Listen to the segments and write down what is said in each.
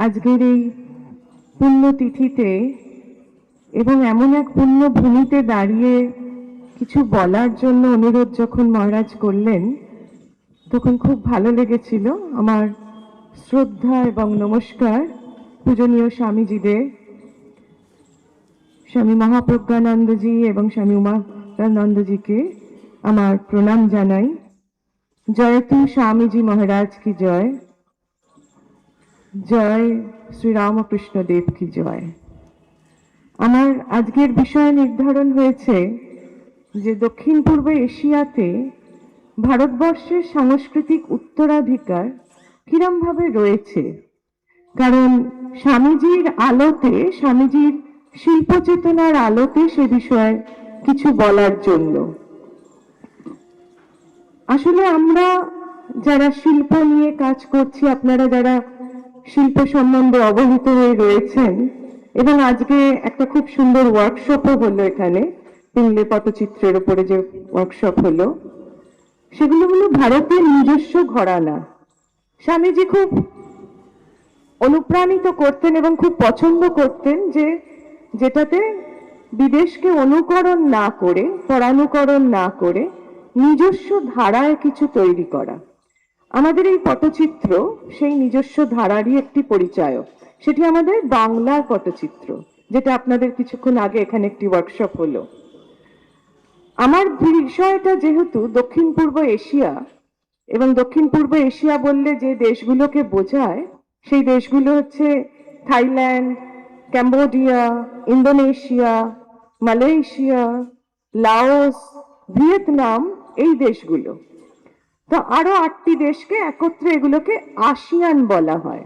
আজকের এই পুণ্যতিথিতে এবং এমন এক পুণ্য ভূমিতে দাঁড়িয়ে কিছু বলার জন্য অনুরোধ যখন মহারাজ করলেন, তখন খুব ভালো লেগেছিল আমার শ্রদ্ধা এবং নমস্কার পূজনীয় স্বামীজিদের। স্বামী মহাপ্রজ্ঞানন্দজি এবং স্বামী উমানন্দজিকে আমার প্রণাম জানাই। জয়তু স্বামীজি মহারাজ কি জয়। জয় শ্রীরামকৃষ্ণ দেব কি জয়। আমার আজকের বিষয় নির্ধারণ হয়েছে যে দক্ষিণ পূর্ব এশিয়াতে ভারতবর্ষের সাংস্কৃতিক উত্তরাধিকার কিরমভাবে রয়েছে। কারণ স্বামীজির আলোতে, স্বামীজির শিল্প চেতনার আলোতে সে বিষয়ে কিছু বলার জন্য। আসলে আমরা যারা শিল্প নিয়ে কাজ করছি, আপনারা যারা শিল্প সম্বন্ধে অবহিত হয়ে রয়েছেন এবং আজকে একটা খুব সুন্দর ওয়ার্কশপও হলো এখানে পিংলে পটচিত্রের উপরে যে ওয়ার্কশপ হলো। সেগুলো হলো ভারতের নিজস্ব ঘরানা। স্বামীজি খুব অনুপ্রাণিত করতেন এবং খুব পছন্দ করতেন যে যেটাতে বিদেশকে অনুকরণ না করে, পরানুকরণ না করে নিজস্ব ধারায় কিছু তৈরি করা। আমাদের এই পটচিত্র সেই নিজস্ব ধারারই একটি পরিচয় সেটি আমাদের বাংলার পটচিত্র, যেটা আপনাদের কিছুক্ষণ আগে এখানে একটি ওয়ার্কশপ হলো। আমার বিষয়টা যেহেতু দক্ষিণ পূর্ব এশিয়া, এবং দক্ষিণ পূর্ব এশিয়া বললে যে দেশগুলোকে বোঝায়, সেই দেশগুলো হচ্ছে Thailand, Cambodia, Indonesia, Malaysia, Laos, Vietnam, এই দেশগুলো। তো আরও আটটি দেশকে একত্রে এগুলোকে আসিয়ান বলা হয়।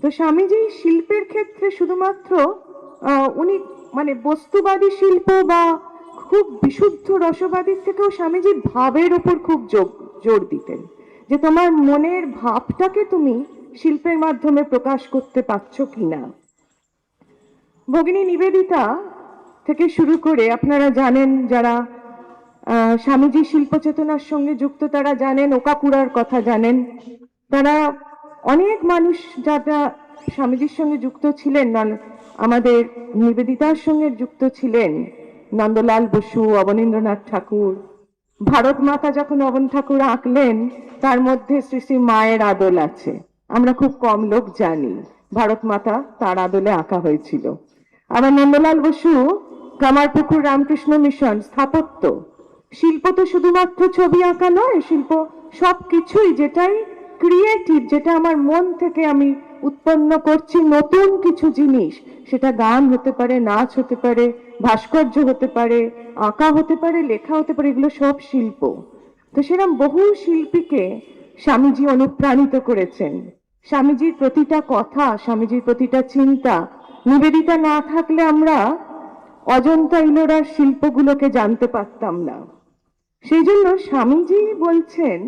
তো স্বামীজি শিল্পের ক্ষেত্রে শুধুমাত্র উনি মানে বস্তুবাদী শিল্প বা খুব বিশুদ্ধ রসবাদীর থেকেও স্বামীজি ভাবের উপর খুব জোর দিতেন। যে তোমার মনের ভাবটাকে তুমি শিল্পের মাধ্যমে প্রকাশ করতে পারছ কিনা। ভগিনী নিবেদিতা থেকে শুরু করে আপনারা জানেন যারা আহ, স্বামীজি শিল্প চেতনার সঙ্গে যুক্ত তারা জানেন ওকাকুড়ার কথা জানেন। তারা অনেক মানুষ যারা স্বামীজির সঙ্গে যুক্ত ছিলেন আমাদের নিবেদিতার সঙ্গে যুক্ত ছিলেন নন্দলাল বসু অবনীন্দ্রনাথ ঠাকুর। ভারত মাতা যখন অবন ঠাকুর আঁকলেন তার মধ্যে শ্রী শ্রী মায়ের আদল আছে। আমরা খুব কম লোক জানি ভারত মাতা তার আদলে আঁকা হয়েছিল। আবার নন্দলাল বসু কামারপুকুর রামকৃষ্ণ মিশন স্থাপত্য। শিল্প তো শুধুমাত্র ছবি আঁকা নয়, শিল্প সবকিছুই যেটাই ক্রিয়েটিভ যেটা আমার মন থেকে আমি উৎপন্ন করছি নতুন কিছু জিনিস, সেটা গান হতে পারে, নাচ হতে পারে, ভাস্কর্য হতে পারে, আঁকা হতে পারে, লেখা হতে পারে, এগুলো সব শিল্প। তো সেরকম বহু শিল্পীকে স্বামীজি অনুপ্রাণিত করেছেন। স্বামীজির প্রতিটা কথা, স্বামীজির প্রতিটা চিন্তা নিবেদিতা না থাকলে আমরা অজন্তা ইলোরার শিল্পগুলোকে জানতে পারতাম না। সেই জন্য স্বামীজি বলছেন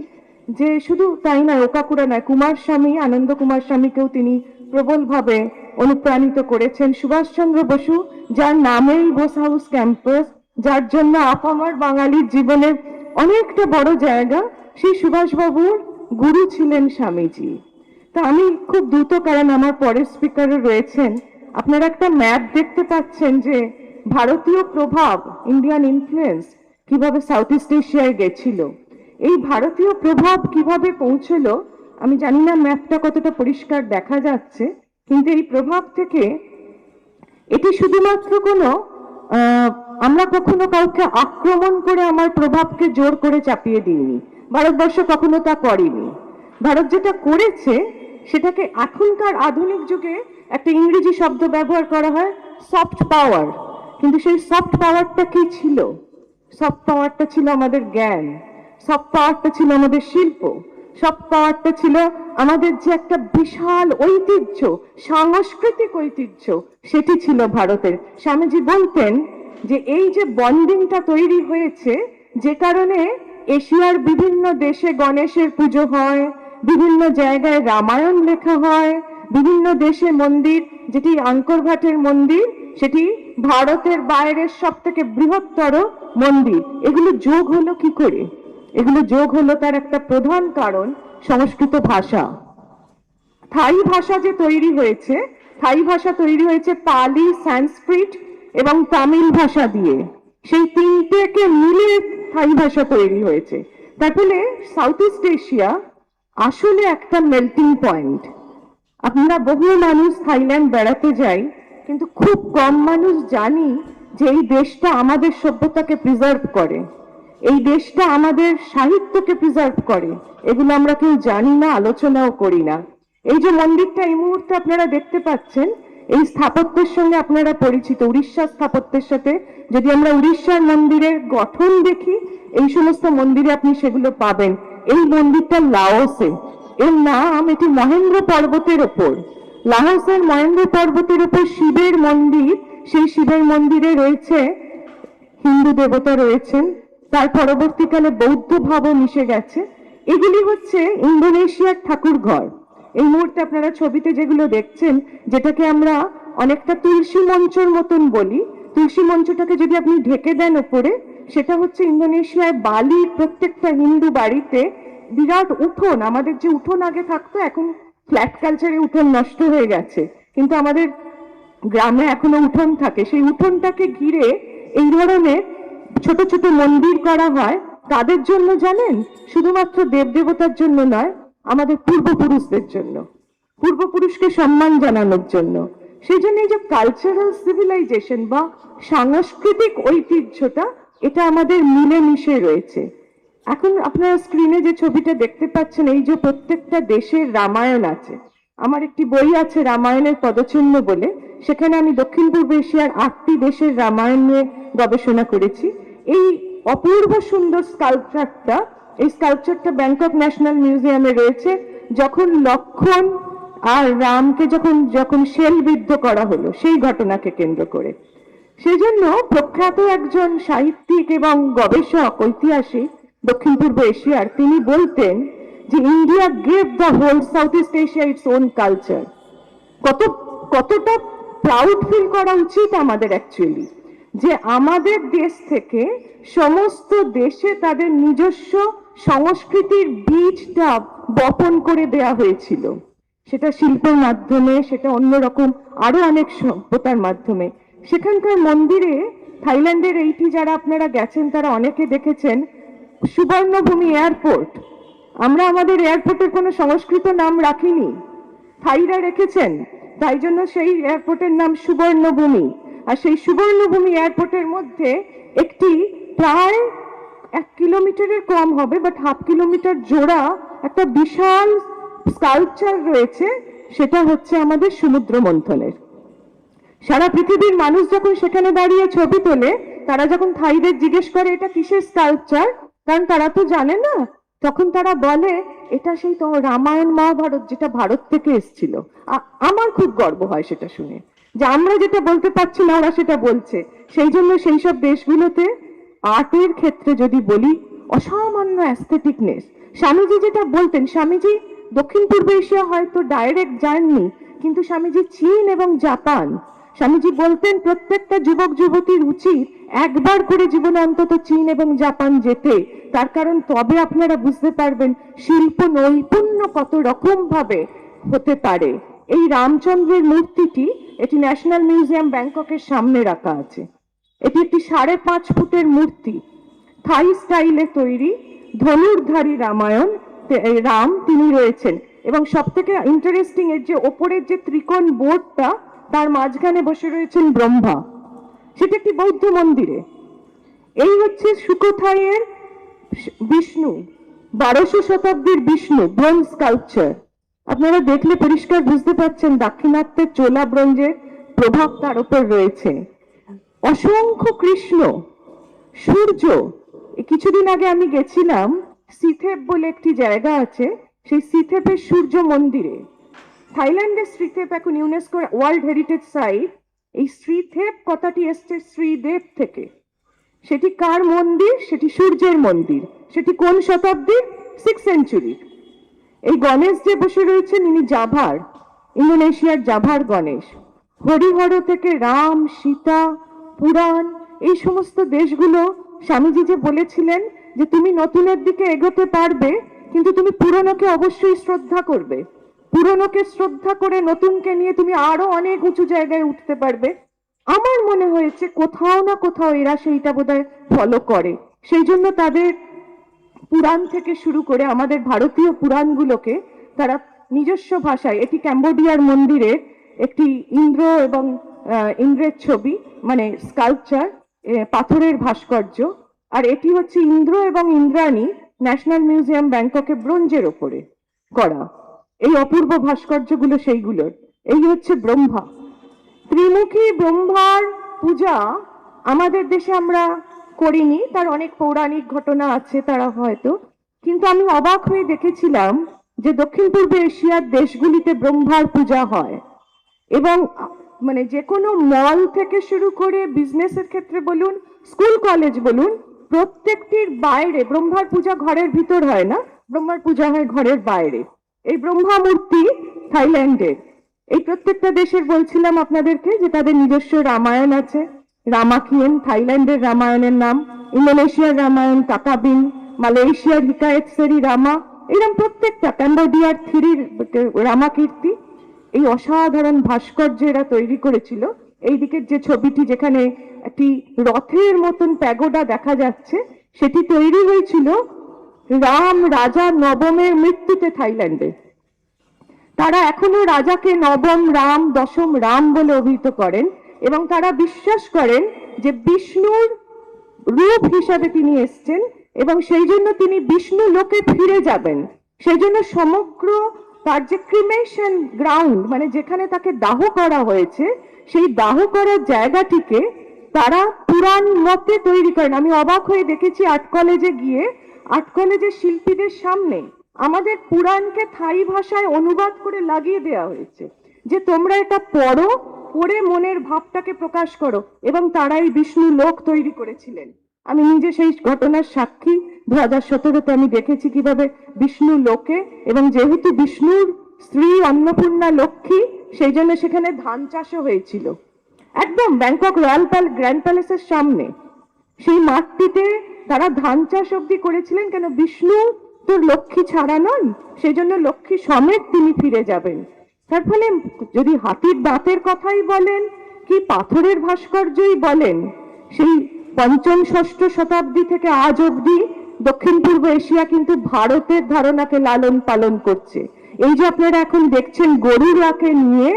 যে শুধু তাই নয় ওকাকুড়া নয় কুমার স্বামী আনন্দ কুমার স্বামীকেও তিনি প্রবলভাবে অনুপ্রাণিত করেছেন। সুভাষচন্দ্র বসু, যার নামেই বোস হাউস ক্যাম্পাস, যার জন্য আপামার বাঙালির জীবনের অনেকটা বড় জায়গা, সেই সুভাষবাবুর গুরু ছিলেন স্বামীজি। তা আমি খুব দ্রুত, কারণ আমার পরের স্পিকারও রয়েছেন। আপনারা একটা ম্যাপ দেখতে পাচ্ছেন যে ভারতীয় প্রভাব ইন্ডিয়ান ইনফ্লুয়েন্স কীভাবে সাউথ ইস্ট এশিয়ায় গেছিল? এই ভারতীয় প্রভাব কীভাবে পৌঁছলো? আমি জানি না ম্যাপটা কতটা পরিষ্কার দেখা যাচ্ছে, কিন্তু এই প্রভাব থেকে এটি শুধুমাত্র কোনো আমরা কখনো কাউকে আক্রমণ করে আমার প্রভাবকে জোর করে চাপিয়ে দিইনি। ভারতবর্ষ কখনো তা করেনি। ভারত যেটা করেছে, সেটাকে এখনকার আধুনিক যুগে একটা ইংরেজি শব্দ ব্যবহার করা হয় সফট পাওয়ার কিন্তু সেই সফট পাওয়ারটা কি ছিল? সফট পাওয়ারটা ছিল আমাদের জ্ঞান সফট পাওয়ারটা ছিল আমাদের শিল্প সফট পাওয়ারটা ছিল আমাদের যে একটা বিশাল ঐতিহ্য, সাংস্কৃতিক ঐতিহ্য, সেটি ছিল ভারতের। স্বামীজি বলতেন যে এই যে বন্ডিংটা তৈরি হয়েছে, যে কারণে এশিয়ার বিভিন্ন দেশে গণেশের পুজো হয়, বিভিন্ন জায়গায় রামায়ণ লেখা হয়, বিভিন্ন দেশে মন্দির, যেটি আঙ্করঘাটের মন্দির, সেটি ভারতের বাইরের সব থেকে বৃহত্তর মন্দির। এগুলো যোগ হলো কি করে? এগুলো যোগ হলো তার একটা প্রধান কারণ, সংস্কৃত ভাষা। থাই ভাষা যে তৈরি হয়েছে, থাই ভাষা তৈরি হয়েছে পালি, সংস্কৃত এবং তামিল ভাষা দিয়ে। সেই তিনটেকে মিলে থাই ভাষা তৈরি হয়েছে। তার সাউথ ইস্ট এশিয়া আসলে একটা মেল্টিং পয়েন্ট আমরা বহু মানুষ থাইল্যান্ড বেড়াতে যাই, কিন্তু খুব কম মানুষ জানি যে এই দেশটা আমাদের সভ্যতাকে প্রিজার্ভ করে, এই দেশটা আমাদের সাহিত্যকে প্রিজার্ভ করে, এগুলো আমরা কেউ জানি না, আলোচনাও করি না। এই যে মন্দিরটা এই মুহূর্তে আপনারা দেখতে পাচ্ছেন, এই স্থাপত্যের সঙ্গে আপনারা পরিচিত উড়িষ্যার স্থাপত্যের সাথে যদি আমরা উড়িষ্যার মন্দিরের গঠন দেখি, এই সমস্ত মন্দিরে আপনি সেগুলো পাবেন। এই মন্দিরটা লাওসে। এর নাম এটি মহেন্দ্র পর্বতের ওপর। লাহোসের মহেন্দ্র পর্বতের ওপর শিবের মন্দির সেই শিবের মন্দিরে রয়েছে, হিন্দু দেবতা রয়েছেন, তার পরবর্তীকালে বৌদ্ধ ভাবও মিশে গেছে। এগুলি হচ্ছে ইন্দোনেশিয়ার ঠাকুর ঘর এই মুহূর্তে আপনারা ছবিতে যেগুলো দেখছেন, যেটাকে আমরা অনেকটা তুলসী মঞ্চর মতন বলি, তুলসী মঞ্চটাকে যদি আপনি ঢেকে দেন ওপরে, সেটা হচ্ছে ইন্দোনেশিয়ায় বালির প্রত্যেকটা হিন্দু বাড়িতে বিরাট উঠোন। আমাদের যে উঠোন আগে থাকতো, এখন ফ্ল্যাট কালচারে উঠোন নষ্ট হয়ে গেছে। কিন্তু আমাদের গ্রামে এখনও উঠোন থাকে। সেই উঠোনটাকে ঘিরে এই ধরনের ছোট ছোট মন্দির করা হয়। তাদের জন্য জানেন? শুধুমাত্র দেবদেবতার জন্য নয়, আমাদের পূর্বপুরুষদের জন্য। পূর্বপুরুষকে সম্মান জানানোর জন্য। সেই জন্য এই যে কালচারাল সিভিলাইজেশন বা সাংস্কৃতিক ঐতিহ্যটা, এটা আমাদের মিলেমিশে রয়েছে। এখন আপনারা স্ক্রিনে যে ছবিটা দেখতে পাচ্ছেন, এই যে প্রত্যেকটা দেশের রামায়ণ আছে। আমার একটি বই আছে রামায়ণের পদচিহ্ন বলে। সেখানে আমি দক্ষিণ পূর্ব এশিয়ার আটটি দেশের রামায়ণ নিয়ে গবেষণা করেছি। এই অপূর্ব সুন্দর স্কাল্পচারটা এই স্কাল্পচারটা ব্যাংকক ন্যাশনাল মিউজিয়ামে রয়েছে, যখন লক্ষণ আর রামকে যখন যখন শেলবিদ্ধ করা হলো, সেই ঘটনাকে কেন্দ্র করে। সেই জন্য প্রখ্যাত একজন সাহিত্যিক এবং গবেষক, ঐতিহাসিক দক্ষিণ পূর্ব এশিয়ার, তিনি বলতেন India gave the whole south east Asia its own culture কত, কতটা প্রাউড ফিল করা উচিত আমাদের অ্যাকচুয়ালি যে আমাদের দেশ থেকে সমস্ত দেশে তাদের নিজস্ব সংস্কৃতির বীজটা বপন করে দেয়া হয়েছিল। সেটা শিল্পের মাধ্যমে, সেটা অন্যরকম আরও অনেক সভ্যতার মাধ্যমে। সেখানকার মন্দিরে, থাইল্যান্ডের এইটি যারা আপনারা গেছেন, তারা অনেকে দেখেছেন, সুবর্ণভূমি এয়ারপোর্ট। আমরা আমাদের এয়ারপোর্টের কোনো সংস্কৃত নাম রাখিনি। থাইরা রেখেছেন, তাই জন্য সেই এয়ারপোর্টের নাম সুবর্ণভূমি। আর সেই সুবর্ণভূমি এয়ারপোর্টের মধ্যে একটি প্রায় এক কিলোমিটারের কম হবে বাট হাফ কিলোমিটার জোড়া একটা বিশাল স্কাল্পচার রয়েছে, সেটা হচ্ছে আমাদের সমুদ্র মন্থনের। সারা পৃথিবীর মানুষ যখন সেখানে দাঁড়িয়ে ছবি তোলে, তারা যখন থাইদের জিজ্ঞেস করে, এটা কিসের স্কাল্পচার কারণ তারা তো জানে না তখন তারা বলে, এটা সেই তো রামায়ণ মহাভারত যেটা ভারত থেকে এসেছিল। আমার খুব গর্ব হয় সেটা শুনে। যে আমরা যেটা বলতে পারছি না ওরা সেটা বলছে। সেই জন্য সেই সব দেশগুলোতে আর্টের ক্ষেত্রে যদি বলি, অসামান্য অ্যাস্থেটিকনেস স্বামীজি যেটা বলতেন, স্বামীজি দক্ষিণ পূর্ব এশিয়া হয়তো ডাইরেক্ট যাননি, কিন্তু স্বামীজি চীন এবং জাপান। স্বামীজি বলতেন, প্রত্যেকটা যুবক যুবতীর উচিত একবার করে জীবনে অন্তত চীন এবং জাপান যেতে, তার কারণ তবে আপনারা বুঝতে পারবেন শিল্প নৈপুণ্য কত রকম ভাবে হতে পারে। এই রামচন্দ্রের মূর্তিটি এটি ন্যাশনাল মিউজিয়াম ব্যাংককের সামনে রাখা আছে। এটি একটি সাড়ে পাঁচ ফুটের মূর্তি। থাই স্টাইলে তৈরি ধনুর্ধারী রামায়ণ রাম তিনি রয়েছেন। এবং সব থেকে ইন্টারেস্টিং এর যে ওপরের যে ত্রিকোণ বোর্ডটা, তার মাঝখানে বসে রয়েছেন ব্রহ্মা। সেটা একটি বৌদ্ধ মন্দিরে। এই হচ্ছে সুকোথাইয়ের বিষ্ণু, বারোশো শতাব্দীর বিষ্ণু, ব্রোঞ্জ স্কাল্পচার। আপনারা দেখলে পরিষ্কার বুঝতে পারছেন দাক্ষিণাত্যের চোলা ব্রোঞ্জের প্রভাব তার উপর রয়েছে। অসংখ্য কৃষ্ণ, সূর্য কিছুদিন আগে আমি গেছিলাম সিথেপ বলে একটি জায়গা আছে, সেই সিথেপের সূর্য মন্দিরে। থাইল্যান্ডের সিথেপ এখন ইউনেস্কোর ওয়ার্ল্ড হেরিটেজ সাইট এই শ্রীথেপ কথাটি এসছে শ্রীদেব থেকে। সেটি কার মন্দির? সেটি সূর্যের মন্দির। সেটি কোন শতাব্দীর সিক্স সেঞ্চুরি এই গণেশ যে বসে রয়েছেন, ইনি জাভার, ইন্দোনেশিয়ার জাভার গণেশ। হরিহর থেকে রাম, সীতা, পুরাণ, এই সমস্ত দেশগুলো স্বামীজি যে বলেছিলেন যে, তুমি নতুনের দিকে এগোতে পারবে, কিন্তু তুমি পুরনোকে অবশ্যই শ্রদ্ধা করবে। পুরনোকে শ্রদ্ধা করে নতুনকে নিয়ে তুমি আরও অনেক উঁচু জায়গায় উঠতে পারবে। আমার মনে হয়েছে কোথাও না কোথাও এরা সেইটা বোধহয় ফলো করে। সেই জন্য তাদের পুরাণ থেকে শুরু করে আমাদের ভারতীয় পুরাণগুলোকে তারা নিজস্ব ভাষায়, এটি ক্যাম্বোডিয়ার মন্দিরের একটি ইন্দ্র এবং ইন্দ্রের ছবি মানে স্কাল্পচার পাথরের ভাস্কর্য। আর এটি হচ্ছে ইন্দ্র এবং ইন্দ্রাণী ন্যাশনাল মিউজিয়াম ব্যাংককে ব্রোঞ্জের ওপরে করা এই অপূর্ব ভাস্কর্যগুলো সেইগুলোর। এই হচ্ছে ব্রহ্মা। ত্রিমুখী ব্রহ্মার পূজা আমাদের দেশে আমরা করিনি, তার অনেক পৌরাণিক ঘটনা আছে তারা হয়তো। কিন্তু আমি অবাক হয়ে দেখেছিলাম যে দক্ষিণ পূর্ব এশিয়ার দেশগুলিতে ব্রহ্মার পূজা হয়। এবং মানে যে কোনো মল থেকে শুরু করে বিজনেসের ক্ষেত্রে বলুন, স্কুল কলেজ বলুন, প্রত্যেকটির বাইরে ব্রহ্মার পূজা ঘরের ভিতর হয় না, ব্রহ্মার পূজা হয় ঘরের বাইরে। এই ব্রহ্মা মূর্তি থাইল্যান্ডের এই প্রত্যেকটা দেশের বলছিলাম আপনাদেরকে যে তাদের নিজস্ব রামায়ণ আছে। রামাখিয়েন, থাইল্যান্ডের রামায়ণের নাম, ইন্দোনেশিয়ার রামায়ণ, কাকাবিন, মালয়েশিয়ার হিকায়েত সেরি রামা এরকম প্রত্যেকটা ক্যাম্বোডিয়ার থিরির রামাকীর্তি। এই অসাধারণ ভাস্কর্য এরা তৈরি করেছিল। এই দিকের যে ছবিটি যেখানে একটি রথের মতন প্যাগোডা দেখা যাচ্ছে, সেটি তৈরি হয়েছিল রাম রাজা নবমের মৃত্যুতে থাইল্যান্ডে। তারা এখনও রাজাকে নবম রাম, দশম রাম বলে অভিহিত করেন এবং তারা বিশ্বাস করেন যে বিষ্ণুর রূপ হিসাবে তিনি এসছেন এবং সেই জন্য তিনি বিষ্ণু লোকে ফিরে যাবেন। সেই জন্য সমগ্র তার যে ক্রিমেশন গ্রাউন্ড মানে যেখানে তাকে দাহ করা হয়েছে, সেই দাহ করার জায়গাটিকে তারা পুরাণ মতে তৈরি করেন। আমি অবাক হয়ে দেখেছি আর্ট কলেজে গিয়ে আর্ট কলেজের শিল্পীদের সামনে আমাদের পুরাণকে থাই ভাষায় অনুবাদ করে লাগিয়ে দেওয়া হয়েছে যে তোমরা এটা পড়ো, পড়ে মনের ভাবটাকে প্রকাশ করো এবং তারাই বিষ্ণু লোক তৈরি করেছিলেন। আমি নিজে সেই ঘটনার সাক্ষী। দু হাজার সতেরোতে আমি দেখেছি কীভাবে বিষ্ণু লোকে এবং যেহেতু বিষ্ণুর স্ত্রী অন্নপূর্ণা লক্ষ্মী, সেই জন্য সেখানে ধান চাষও হয়েছিল। একদম ব্যাংকক রয়্যাল প্যাল, গ্র্যান্ড প্যালেসের সামনে। সেই মাঠটিতে তারা ধান চাষ অব্দি করেছিলেন কেন? বিষ্ণু তোর লক্ষ্মী ছাড়া নন সেই জন্য লক্ষ্মী সমেত তিনি ফিরে যাবেন। তার ফলে যদি হাতির দাঁতের কথাই বলেন, কি পাথরের ভাস্কর্যই বলেন, সেই পঞ্চম ষষ্ঠ শতাব্দী থেকে আজ অব্দি দক্ষিণ পূর্ব এশিয়া কিন্তু ভারতের ধারণাকে লালন পালন করছে। এই যে আপনারা এখন দেখছেন গরুরাকে নিয়ে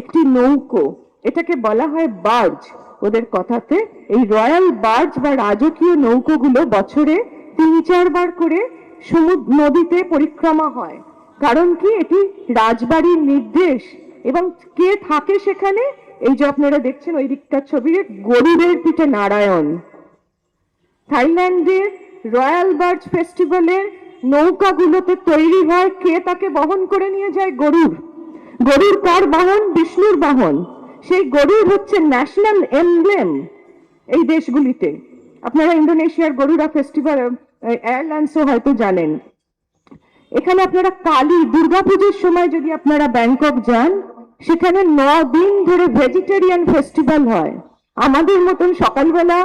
একটি নৌকো, এটাকে বলা হয় বার্জ। ওদের কথাতে, এই রয়্যাল বার্জ বা রাজকীয় নৌকোগুলো বছরে তিন চারবার করে সমুদ্র নদীতে পরিক্রমা হয়। কারণ কি, এটি রাজবাড়ির নির্দেশ। এবং কে থাকে সেখানে, এই যে আপনারা দেখছেন ওই দিকটার ছবি গরুরের পিঠে নারায়ণ। থাইল্যান্ডের রয়্যাল বার্জ ফেস্টিভ্যালের নৌকাগুলোতে তৈরি হয় কে তাকে বহন করে নিয়ে যায় গরুর। গরুর কার বাহন? বিষ্ণুর বাহন। সেই গরুর হচ্ছে ন্যাশনাল এমব্লেম এই দেশগুলিতে। আপনারা ইন্দোনেশিয়ার গরুরা ফেস্টিভ্যাল এয়ারলাইন্সও হয়তো জানেন। এখানে আপনারা কালী দুর্গাপুজোর সময় যদি আপনারা ব্যাংকক যান, সেখানে ন দিন ধরে ভেজিটেরিয়ান ফেস্টিভ্যাল হয়। আমাদের মতন সকালবেলা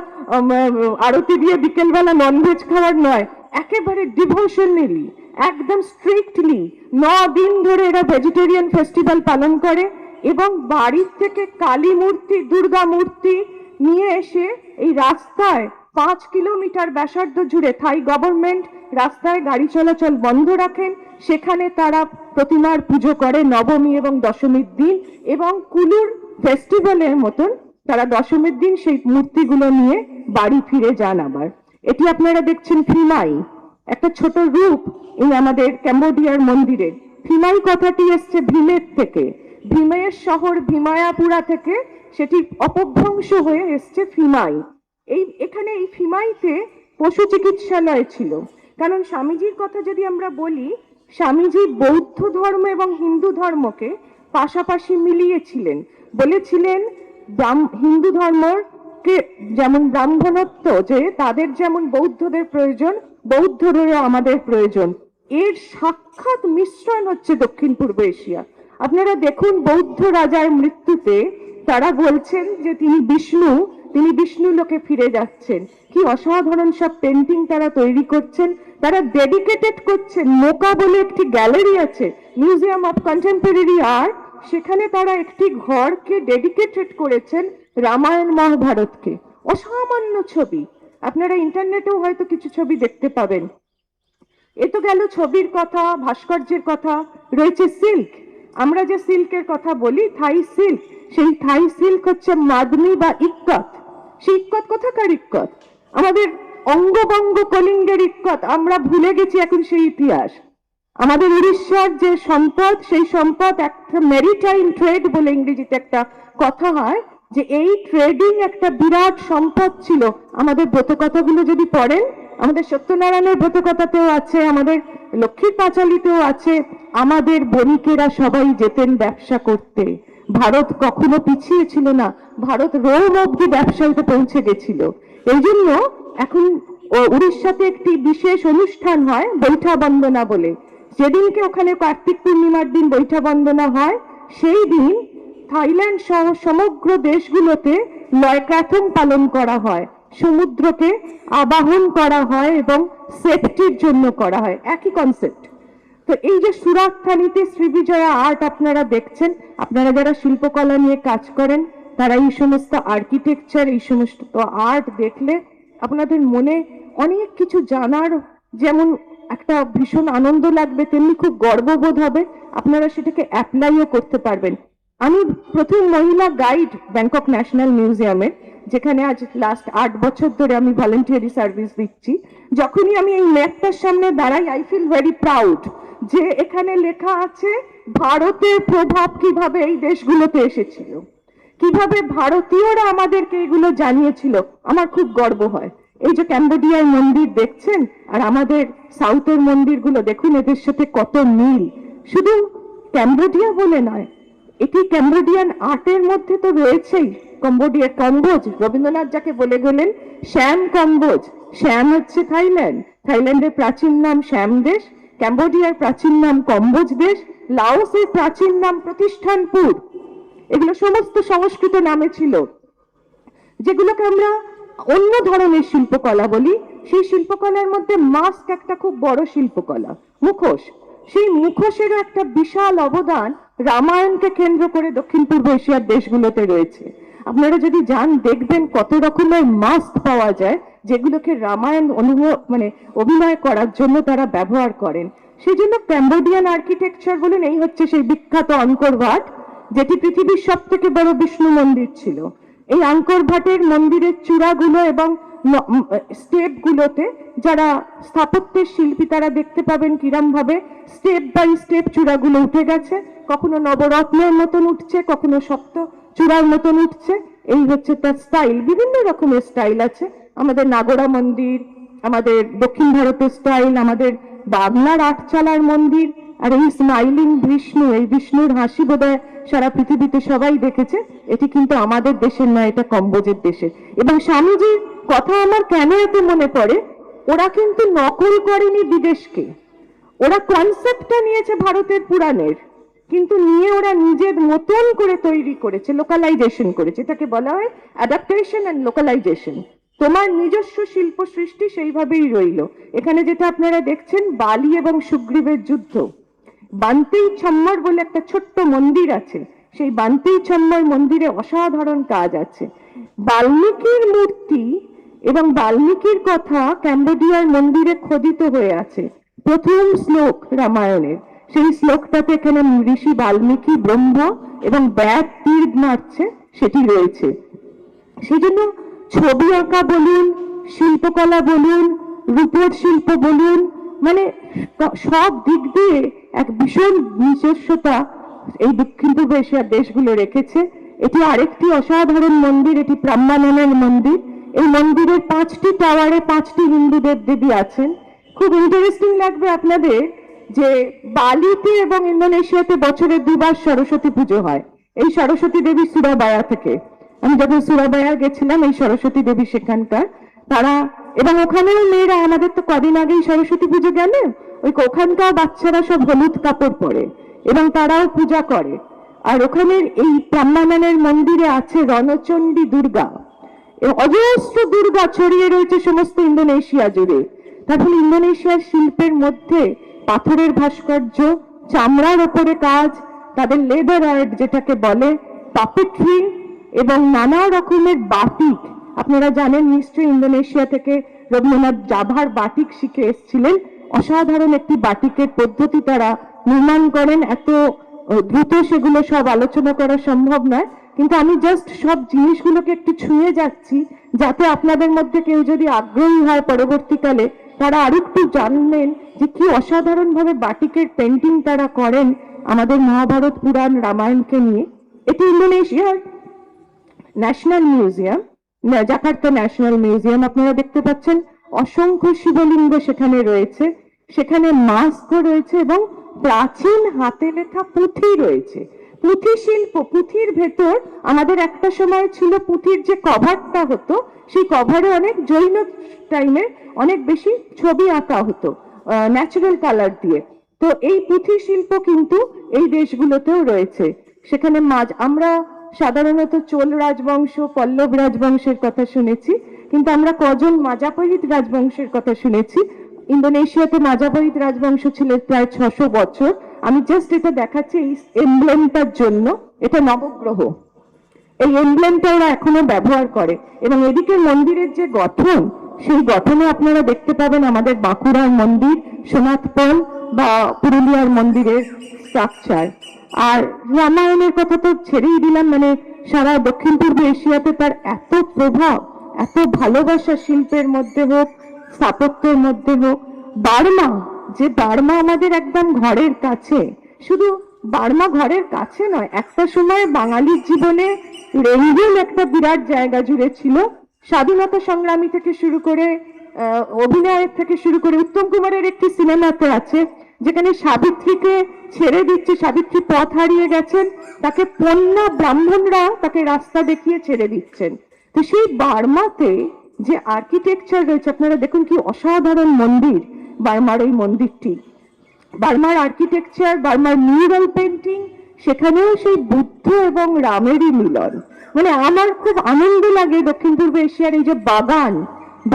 আরতি দিয়ে বিকেলবেলা ননভেজ খাওয়ার নয়, একেবারে ডিভোশনালি একদম স্ট্রিক্টলি ন দিন ধরে এরা ভেজিটেরিয়ান ফেস্টিভ্যাল পালন করে। এবং বাড়ির থেকে কালী মূর্তি, দুর্গা মূর্তি নিয়ে এসে এই রাস্তায় পাঁচ কিলোমিটার ব্যাসার্ধ জুড়ে থাই গভর্নমেন্ট রাস্তায় গাড়ি চলাচল বন্ধ রাখেন। সেখানে তারা প্রতিমার পুজো করে নবমী এবং দশমীর দিন এবং কুলুর ফেস্টিভ্যালের মতন তারা দশমীর দিন সেই মূর্তিগুলো নিয়ে বাড়ি ফিরে যান আবার। এটি আপনারা দেখছেন ফিমাই, একটা ছোট রূপ এই আমাদের ক্যাম্বোডিয়ার মন্দিরে। ফিমাই কথাটি এসছে ভীমের থেকে। ভীমের শহর ভীমায়াপুরা থেকে সেটি অপভ্রংশ হয়ে এসছে ফিমাই। এই, এখানে এই ফিমাইতে পশু চিকিৎসালয় ছিল। কারণ স্বামীজির কথা যদি আমরা বলি, স্বামীজি বৌদ্ধ ধর্ম এবং হিন্দু ধর্মকে পাশাপাশি মিলিয়েছিলেন। বলেছিলেন হিন্দু ধর্মকে যেমন ব্রাহ্মণত্ব, যে তাদের যেমন বৌদ্ধদের প্রয়োজন, বৌদ্ধদেরও আমাদের প্রয়োজন। এর সাক্ষাৎ মিশ্রণ হচ্ছে দক্ষিণ পূর্ব এশিয়া। আপনারা দেখুন বৌদ্ধ রাজার মৃত্যুতে তারা বলছেন যে তিনি বিষ্ণু তিনি বিষ্ণু লোকে ফিরে যাচ্ছেন। কি অসাধারণ সব পেন্টিং তারা তৈরি করছেন। তারা ডেডিকেটেড করছেন। মোকা বলে একটি গ্যালারি আছে মিউজিয়াম অফ কন্টেম্পোরারি আর্ট সেখানে তারা একটি ঘরকে ডেডিকেটেড করেছেন রামায়ণ মহাভারতকে। অসামান্য ছবি। আপনারা ইন্টারনেটেও হয়তো কিছু ছবি দেখতে পাবেন। এ তো গেল ছবির কথা, ভাস্কর্যের কথা, রয়েছে সিল্ক আমরা যে সিল্কের কথা বলি, থাই সিল্ক, সেই থাই সিল্ক হচ্ছে মাদনি বা ইক্কত। সেই ইক্কত কোথাকার ইক্কত? আমাদের অঙ্গবঙ্গ কলিঙ্গের ইক্কত, আমরা ভুলে গেছি এখন সেই ইতিহাস। আমাদের উড়িষ্যার যে সম্পদ, সেই সম্পদ একটা মেরিটাইম ট্রেড বলে ইংরেজিতে একটা কথা হয়, যে এই ট্রেডিং একটা বিরাট সম্পদ ছিল। আমাদের ব্রতকথাগুলো যদি পড়েন, আমাদের সত্যনারায়ণের ব্রতকথাতেও আছে, আমাদের লক্ষ্মীর পাঁচালিতেও আছে, আমাদের বণিকেরা সবাই যেতেন ব্যবসা করতে। ভারত কখনো পিছিয়ে ছিল না, ভারত রোম অব্দি ব্যবসায়ীতে পৌঁছে গেছিল। এই জন্য এখন উড়িষ্যাতে একটি বিশেষ অনুষ্ঠান হয়, বৈঠা বন্দনা বলে। যেদিনকে ওখানে কার্তিক পূর্ণিমার দিন বৈঠা বন্দনা হয়, সেই দিন থাইল্যান্ড সহ সমগ্র দেশগুলোতে লয়ক্রাথন পালন করা হয়। সমুদ্রকে আবাহন করা হয় এবং সেফটির জন্য করা হয়। একই কনসেপ্ট তো এই যে সুরাতথানিতে শ্রীবিজয়া আর্ট আপনারা দেখছেন, আপনারা যারা শিল্পকলা নিয়ে কাজ করেন, তারা এই সমস্ত আর্কিটেকচার এই সমস্ত আর্ট দেখলে আপনাদের মনে অনেক কিছু জানার যেমন একটা ভীষণ আনন্দ লাগবে, তেমনি খুব গর্ববোধ হবে। আপনারা সেটাকে অ্যাপ্লাইও করতে পারবেন। আমি প্রথম মহিলা গাইড ব্যাংকক ন্যাশনাল মিউজিয়ামের যেখানে আজ লাস্ট আট বছর ধরে আমি ভলেন্টিয়ারি সার্ভিস দিচ্ছি। যখনই আমি এই ম্যাপটার সামনে দাঁড়াই আই ফিল ভেরি প্রাউড যে এখানে লেখা আছে, ভারতের প্রভাব কীভাবে এই দেশগুলোতে এসেছিল? কীভাবে ভারতীয়রা আমাদেরকে এগুলো জানিয়েছিল? আমার খুব গর্ব হয়। এই যে ক্যাম্বোডিয়ার মন্দির দেখছেন, আর আমাদের সাউথের মন্দিরগুলো দেখুন, এদের সাথে কত মিল। শুধু ক্যাম্বোডিয়া বলে নয় এটি ক্যাম্বোডিয়ান আর্টের মধ্যে তো রয়েছেই। কম্বোডিয়ার কম্বোজ রবীন্দ্রনাথ যাকে বলে গেলেন শ্যাম কম্বোজ শ্যাম হচ্ছে থাইল্যান্ড থাইল্যান্ডের প্রাচীন নাম শ্যাম দেশ ক্যাম্বোডিয়ার প্রাচীন নাম কম্বোজ দেশ লাওসের প্রাচীন নাম প্রতিষ্ঠানপুর। এগুলো সমস্ত সংস্কৃত নামে ছিল। যেগুলোকে আমরা অন্য ধরনের শিল্পকলা বলি। সেই শিল্পকলার মধ্যে মাস্ক একটা খুব বড় শিল্পকলা, মুখোশ। সেই মুখোশেরও একটা বিশাল অবদান রামায়ণকে কেন্দ্র করে দক্ষিণ পূর্ব এশিয়ার দেশগুলোতে রয়েছে। আপনারা যদি যান, দেখবেন কত রকমের মাস্ক পাওয়া যায় যেগুলোকে রামায়ণ অনুভব মানে অভিনয় করার জন্য তারা ব্যবহার করেন। সেই জন্য ক্যাম্বোডিয়ান আর্কিটেকচার বলুন, এই হচ্ছে সেই বিখ্যাত অঙ্কর ভাট, যেটি পৃথিবীর সব থেকে বড় বিষ্ণু মন্দির ছিল। এই আঙ্কর ভাটের মন্দিরের চূড়াগুলো এবং স্টেপ গুলোতে যারা স্থাপত্যের শিল্পী তারা দেখতে পাবেন কিরম ভাবে স্টেপ বাই স্টেপ চূড়াগুলো উঠে গেছে। কখনো নবরত্নের মতন উঠছে, কখনো শক্ত চূড়ার মতন উঠছে। এই হচ্ছে তার স্টাইল। বিভিন্ন রকমের স্টাইল আছে। আমাদের নাগরা মন্দির, আমাদের দক্ষিণ ভারতের স্টাইল, আমাদের বাংলার আটচালার মন্দির, আর এই স্মাইলিং বিষ্ণু, এই বিষ্ণুর হাসি বোধহয় সারা পৃথিবীতে সবাই দেখেছে। এটি কিন্তু আমাদের দেশের নয়, এটা কম্বোজের দেশের। এবং স্বামীজির কথা আমার কেন এত মনে পড়ে? ওরা কিন্তু নকল করেনি বিদেশকে। ওরা কনসেপ্টটা নিয়েছে ভারতের পুরাণের। কিন্তু নিয়ে ওরা নিজের মতন করে তৈরি করেছে লোকালাইজেশন করেছে। এটাকে বলা হয় অ্যাডাপ্টেশন অ্যান্ড লোকালাইজেশন তোমার নিজস্ব শিল্প সৃষ্টি সেইভাবেই রইল। এখানে যেটা আপনারা দেখছেন, বালি এবং সুগ্রীবের যুদ্ধ। বান্তেই ছম্মর বলে একটা ছোট্ট মন্দির আছে। সেই বান্তেই ছম্মর মন্দিরে অসাধারণ কাজ আছে। বাল্মীকির মূর্তি এবং বাল্মীকির কথা ক্যাম্বোডিয়ার মন্দিরে খোদিত হয়ে আছে। প্রথম শ্লোক রামায়ণের। সেই শ্লোকটাতে এখানে ঋষি বাল্মীকি ব্রহ্ম এবং ব্যাগ তীর মারছে, সেটি রয়েছে। সেই জন্য ছবি আঁকা বলুন, শিল্পকলা বলুন, রূপের শিল্প বলুন মানে সব দিক দিয়ে এক ভীষণ নিজস্বতা এই দক্ষিণ পূর্ব এশিয়ার দেশগুলো রেখেছে। এটি আরেকটি অসাধারণ মন্দির, এটি ব্রাহ্মণের মন্দির। এই মন্দিরের পাঁচটি টাওয়ারে পাঁচটি হিন্দু দেব দেবী আছেন। খুব ইন্টারেস্টিং লাগবে আপনাদের যে বালিতে এবং ইন্দোনেশিয়াতে বছরে দুবার সরস্বতী পুজো হয়। এই সরস্বতী দেবী সুরাবায়া থেকে। আমি যখন সুরাবায়া গেছিলাম, এই সরস্বতী দেবী সেখানকার। তারা এবং ওখানেও মেয়েরা, আমাদের তো কদিন আগেই সরস্বতী পুজো গেল, ওই ওখানকার বাচ্চারা সব হলুদ কাপড় পরে এবং তারাও পূজা করে। আর ওখানের এই ব্রাহ্মণের মন্দিরে আছে রণচণ্ডী দুর্গা। অজস্র দুর্গা ছড়িয়ে রয়েছে সমস্ত ইন্দোনেশিয়া জুড়ে। তার ফলে ইন্দোনেশিয়ার শিল্পের মধ্যে পাথরের ভাস্কর্য, চামড়ার ওপরে কাজ, তাদের লেদার আর্ট যেটাকে বলে পাপেট্রি এবং নানা রকমের বাটিক। আপনারা জানেন, নিশ্চয়ই ইন্দোনেশিয়া থেকে রবীন্দ্রনাথ জাভার বাটিক শিখে এসেছিলেন। অসাধারণ একটি বাটিকের পদ্ধতি তারা নির্মাণ করেন। এত দ্রুত সেগুলো সব আলোচনা করা সম্ভব নয়। কিন্তু আমি জাস্ট সব জিনিসগুলোকে একটু ছুঁয়ে যাচ্ছি যাতে আপনাদের মধ্যে কেউ যদি আগ্রহী হয় পরবর্তীকালে, তারা আরেকটু জানলেন যে কি অসাধারণ ভাবে বাটিকের পেন্টিং তারা করেন আমাদের মহাভারত পুরাণ রামায়ণকে নিয়ে। এটি ইন্দোনেশিয়ার national museum Jakarta national museum আপনারা দেখতে পাচ্ছেন। অসংখ্য শিবলিঙ্গ সেখানে রয়েছে, সেখানে মাস্কও রয়েছে এবং প্রাচীন হাতে লেখা পুঁথি রয়েছে। পুঁথি শিল্প, পুঁথির ভেতর আমাদের একটা সময় ছিল পুঁথির যে কভারটা হতো, সেই কভারে অনেক জৈন টাইমে অনেক বেশি ছবি আঁকা হতো ন্যাচারাল কালার দিয়ে। তো এই পুঁথি শিল্প কিন্তু এই দেশগুলোতেও রয়েছে। সেখানে মাঝ, আমরা সাধারণত চোল রাজবংশ, পল্লব রাজবংশের কথা শুনেছি, কিন্তু আমরা কজন মাজাপাহিত রাজবংশের কথা শুনেছি। ইন্দোনেশিয়াতে মাজাপাহিত রাজবংশ ছিল প্রায় ছশো বছর। আমি জাস্ট এটা দেখাচ্ছি এই এমব্লেমটার জন্য, এটা নবগ্রহ। এই এমব্লেমটা ওরা এখনও ব্যবহার করে। এবং এদিকে মন্দিরের যে গঠন, সেই গঠনে আপনারা দেখতে পাবেন আমাদের বাঁকুড়ার মন্দির সোনাথপল বা পুরুলিয়ার মন্দিরের স্ট্রাকচার আর রামায়ণের কথা তো ছেড়েই দিলাম মানে সারা দক্ষিণ পূর্ব এশিয়াতে তার এত প্রভাব, এত ভালোবাসা শিল্পের মধ্যে হোক, স্থাপত্যের মধ্যে হোক, বার্মা যে বার্মা আমাদের একদম ঘরের কাছে, শুধু বার্মা ঘরের কাছে নয়, একটা সময় বাঙালির জীবনে রেঙ্গুন একটা বিরাট জায়গা জুড়ে ছিল। স্বাধীনতা সংগ্রামী থেকে শুরু করে অভিনয়ের থেকে শুরু করে উত্তম কুমারের একটি সিনেমাতে আছে, যেখানে সাবিত্রীকে ছেড়ে দিচ্ছে, সাবিত্রী পথ হারিয়ে গেছেন, তাকে পণ্যা ব্রাহ্মণরা তাকে রাস্তা দেখিয়ে ছেড়ে দিচ্ছেন। তো সেই বার্মাতে যে আর্কিটেকচার রয়েছে, আপনারা দেখুন কি অসাধারণ মন্দির বার্মার ওই মন্দিরটি। বার্মার আর্কিটেকচার বার্মার মিউরাল পেন্টিং সেখানেও সেই বুদ্ধ এবং রামেরই মিলন। মানে আমার খুব আনন্দ লাগে দক্ষিণ পূর্ব এশিয়ার এই যে বাগান।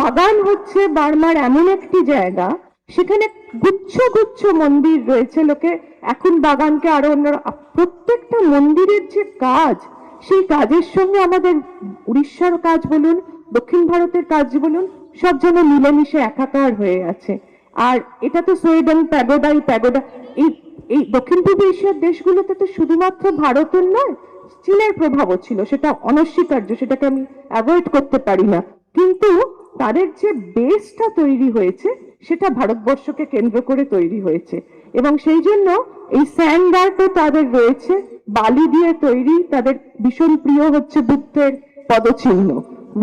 বাগান হচ্ছে বার্মার এমন একটি জায়গা, সেখানে গুচ্ছ গুচ্ছ মন্দির রয়েছে। লোকে এখন বাগানকে আরও অন্য প্রত্যেকটা মন্দিরের যে কাজ, সেই কাজের সঙ্গে আমাদের উড়িষ্যার কাজ বলুন, দক্ষিণ ভারতের কাজ বলুন, সব যেন মিলেমিশে একাকার হয়ে আছে। আর এটা তো সুইডেন, প্যাগোডাই, প্যাগোডা, এই এই দক্ষিণ পূর্ব এশিয়ার দেশগুলোতে তো শুধুমাত্র ভারতের নয়, চীনের প্রভাবও ছিল, সেটা অনস্বীকার্য, সেটাকে আমি অ্যাভয়েড করতে পারি না। কিন্তু তাদের যে বেসটা তৈরি হয়েছে, সেটা ভারতবর্ষকে কেন্দ্র করে তৈরি হয়েছে। এবং সেই জন্য এই স্যান্ড আর্টও তাদের রয়েছে, বালি দিয়ে তৈরি তাদের ভীষণ প্রিয় হচ্ছে বুদ্ধের পদচিহ্ন।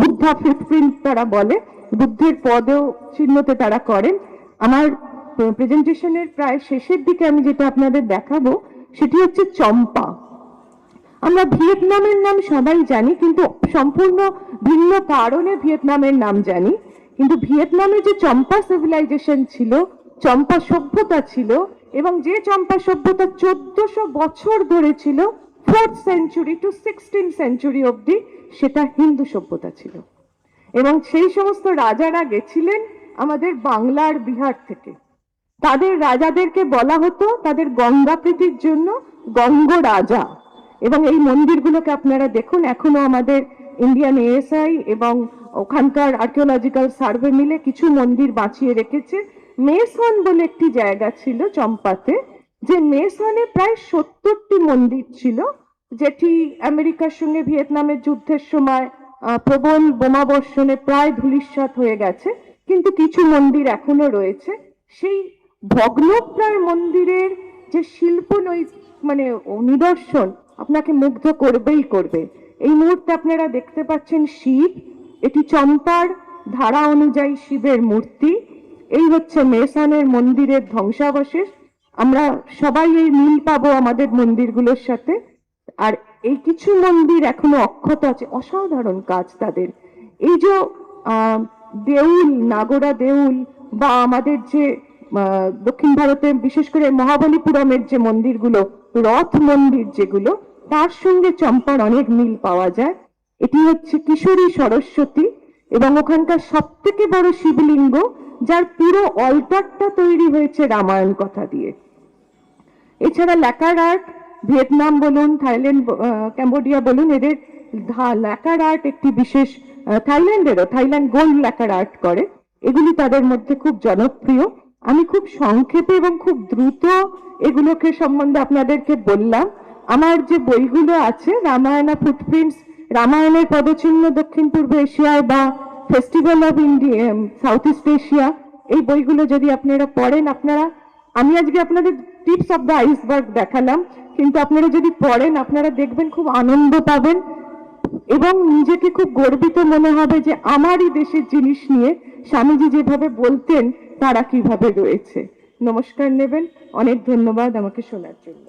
বুদ্ধা ফুটপ্রিন্ট তারা বলে, বুদ্ধের পদ চিহ্নতে তারা করেন। আমার প্রেজেন্টেশনের প্রায় শেষের দিকে আমি যেটা আপনাদের দেখাবো, সেটি হচ্ছে চম্পা। আমরা ভিয়েতনামের নাম সবাই জানি, কিন্তু সম্পূর্ণ ভিন্ন কারণে ভিয়েতনামের নাম জানি। কিন্তু ভিয়েতনামে যে চম্পা সিভিলাইজেশন ছিল, চম্পা সভ্যতা ছিল, এবং যে চম্পা সভ্যতা চোদ্দশো বছর ধরে ছিল fourth century to sixteen century অবধি সেটা হিন্দু সভ্যতা ছিল। এবং সেই সমস্ত রাজারা গেছিলেন আমাদের বাংলার বিহার থেকে। তাদের রাজাদেরকে বলা হতো তাদের গঙ্গা প্রীতির জন্য গঙ্গ রাজা এবং এই মন্দিরগুলোকে আপনারা দেখুন, এখনও আমাদের ইন্ডিয়ান এএসআই এবং ওখানকার আর্কিওলজিক্যাল সার্ভে মিলে কিছু মন্দির বাঁচিয়ে রেখেছে। মেসন বলে একটি জায়গা ছিল চম্পাতে, যে মেসনে প্রায় সত্তরটি মন্দির ছিল, যেটি আমেরিকার সঙ্গে ভিয়েতনামের যুদ্ধের সময় প্রবল বোমাবর্ষণে প্রায় ধূলিসাৎ হয়ে গেছে। কিন্তু কিছু মন্দির এখনও রয়েছে। সেই ভগ্নপ্রায় মন্দিরের যে শিল্প নৈ মানে নিদর্শন আপনাকে মুগ্ধ করবেই করবে। এই মুহূর্তে আপনারা দেখতে পাচ্ছেন শিব, এটি চম্পার ধারা অনুযায়ী শিবের মূর্তি। এই হচ্ছে মেসানের মন্দিরের ধ্বংসাবশেষ। আমরা সবাই এই মিল পাবো আমাদের মন্দিরগুলোর সাথে। আর এই কিছু মন্দির এখনও অক্ষত আছে, অসাধারণ কাজ তাদের। এই যে দেউল নাগরা দেউল বা আমাদের যে দক্ষিণ ভারতে বিশেষ করে মহাবলীপুরমের যে মন্দিরগুলো, রথ মন্দির যেগুলো, তার সঙ্গে চম্পার অনেক মিল পাওয়া যায়। এটি হচ্ছে কিশোরী সরস্বতী এবং ওখানকার সব থেকে বড় শিবলিঙ্গ, যার পুরো অল্টারটা তৈরি হয়েছে রামায়ণ কথা দিয়ে। এছাড়া ল্যাকার আর্ট, ভিয়েতনাম বলুন, থাইল্যান্ড ক্যাম্বোডিয়া বলুন, এদের ল্যাকার আর্ট একটি বিশেষ থাইল্যান্ডেরও থাইল্যান্ড গোল্ড ল্যাকার আর্ট করে। এগুলি তাদের মধ্যে খুব জনপ্রিয়। আমি খুব সংক্ষেপে এবং খুব দ্রুত এগুলোকে সম্বন্ধে আপনাদেরকে বললাম। আমার যে বইগুলো আছে, রামায়ণা ফুটপ্রিন্টস রামায়ণের পদচিহ্ন দক্ষিণ পূর্ব এশিয়ায় বা festival of India south east Asia এই বইগুলো যদি আপনারা পড়েন, আপনারা, আমি আজকে আপনাদের টিপস অফ দ্য আইসবার্গ দেখালাম। কিন্তু আপনারা যদি পড়েন, আপনারা দেখবেন খুব আনন্দ পাবেন। এবং নিজেকে খুব গর্বিত মনে হবে যে আমারই দেশের জিনিস নিয়ে স্বামীজি যেভাবে বলতেন, তারা কীভাবে রয়েছে। নমস্কার নেবেন, অনেক ধন্যবাদ আমাকে শোনার জন্য।